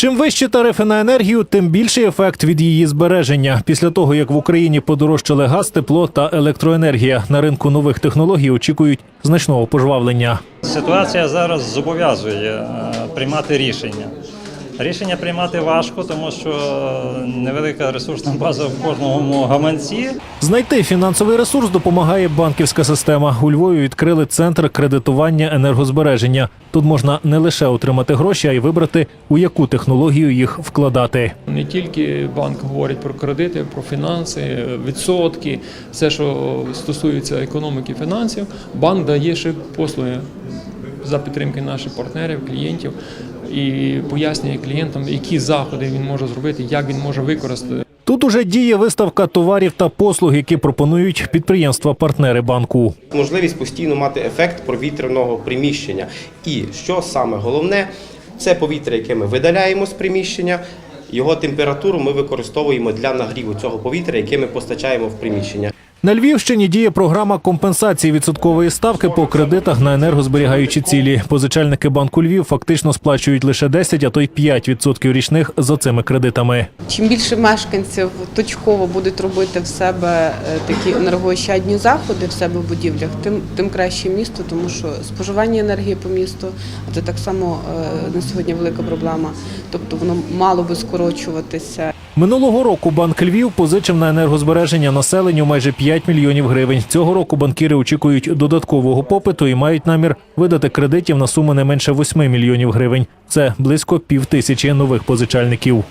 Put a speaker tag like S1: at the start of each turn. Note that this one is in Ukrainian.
S1: Чим вищі тарифи на енергію, тим більший ефект від її збереження. Після того, як в Україні подорожчали газ, тепло та електроенергія, на ринку нових технологій очікують значного пожвавлення.
S2: Ситуація зараз зобов'язує е, приймати рішення. Рішення приймати важко, тому що невелика ресурсна база в кожному гаманці.
S1: Знайти фінансовий ресурс допомагає банківська система. У Львові відкрили центр кредитування енергозбереження. Тут можна не лише отримати гроші, а й вибрати, у яку технологію їх вкладати.
S3: Не тільки банк говорить про кредити, про фінанси, відсотки, все, що стосується економіки фінансів, банк дає ще послуги за підтримки наших партнерів, клієнтів і пояснює клієнтам, які заходи він може зробити, як він може використати.
S1: Тут уже діє виставка товарів та послуг, які пропонують підприємства-партнери банку.
S4: можливість постійно мати ефект провітряного приміщення. І що саме головне, це повітря, яке ми видаляємо з приміщення. Його температуру ми використовуємо для нагріву цього повітря, яке ми постачаємо в приміщення.
S1: На Львівщині діє програма компенсації відсоткової ставки по кредитах на енергозберігаючі цілі. Позичальники банку Львів фактично сплачують лише 10, а то й 5% річних за цими кредитами.
S5: Чим більше мешканців точково будуть робити в себе е, такі енергоощадні заходи в себе в будівлях, тим тим краще місто, тому що споживання енергії по місту це так само е, на сьогодні велика проблема. Тобто воно мало би скорочуватися.
S1: Минулого року банк Львів позичив на енергозбереження населенню майже 5 мільйонів гривень. Цього року банкіри очікують додаткового попиту і мають намір видати кредитів на суму не менше 8 мільйонів гривень. Це близько пів тисячі нових позичальників.